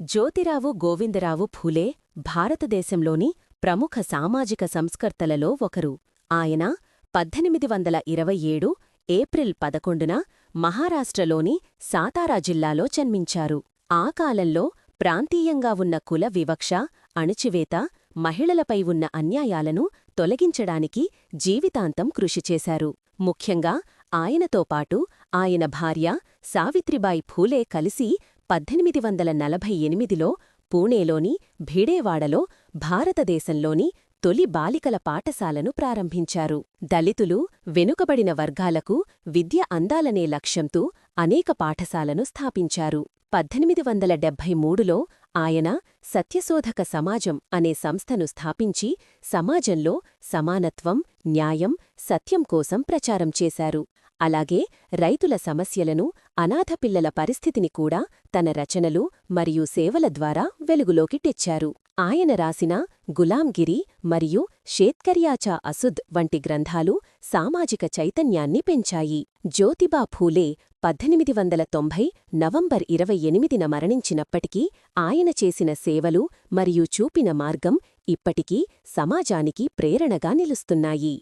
జ్యోతిరావు గోవిందరావు ఫూలే భారతదేశంలోని ప్రముఖ సామాజిక సంస్కర్తలలో ఒకరు. ఆయన పద్దెనిమిది వందల ఇరవై ఏడు ఏప్రిల్ పదకొండున మహారాష్ట్రలోని సాతారా జిల్లాలో జన్మించారు. ఆ కాలంలో ప్రాంతీయంగా ఉన్న కుల వివక్ష అణచివేత మహిళలపై ఉన్న అన్యాయాలను తొలగించడానికి జీవితాంతం కృషి చేశారు. ముఖ్యంగా ఆయనతో పాటు ఆయన భార్య సావిత్రిబాయి ఫూలే కలిసి పద్దెనిమిది వందల నలభై ఎనిమిదిలో పూణేలోని భిడేవాడలో భారతదేశంలోని తొలి బాలికల పాఠశాలను ప్రారంభించారు. దళితులు వెనుకబడిన వర్గాలకు విద్య అందాలనే లక్ష్యంతో అనేక పాఠశాలను స్థాపించారు. పద్దెనిమిది వందల డెబ్భై మూడులో ఆయన సత్యశోధక సమాజం అనే సంస్థను స్థాపించి సమాజంలో సమానత్వం న్యాయం సత్యం కోసం ప్రచారం చేశారు. అలాగే రైతుల సమస్యలను అనాథ పిల్లల పరిస్థితిని కూడా తన రచనలు మరియు సేవల ద్వారా వెలుగులోకి తెచ్చారు. ఆయన రాసిన గులాంగిరి మరియు షేత్కర్యాచా అసుద్ వంటి గ్రంథాలు సామాజిక చైతన్యాన్ని పెంచాయి. జ్యోతిబా ఫూలే పద్దెనిమిది వందల తొంభై నవంబర్ ఇరవై ఎనిమిదిన మరణించినప్పటికీ ఆయన చేసిన సేవలు మరియు చూపిన మార్గం ఇప్పటికీ సమాజానికి ప్రేరణగా నిలుస్తున్నాయి.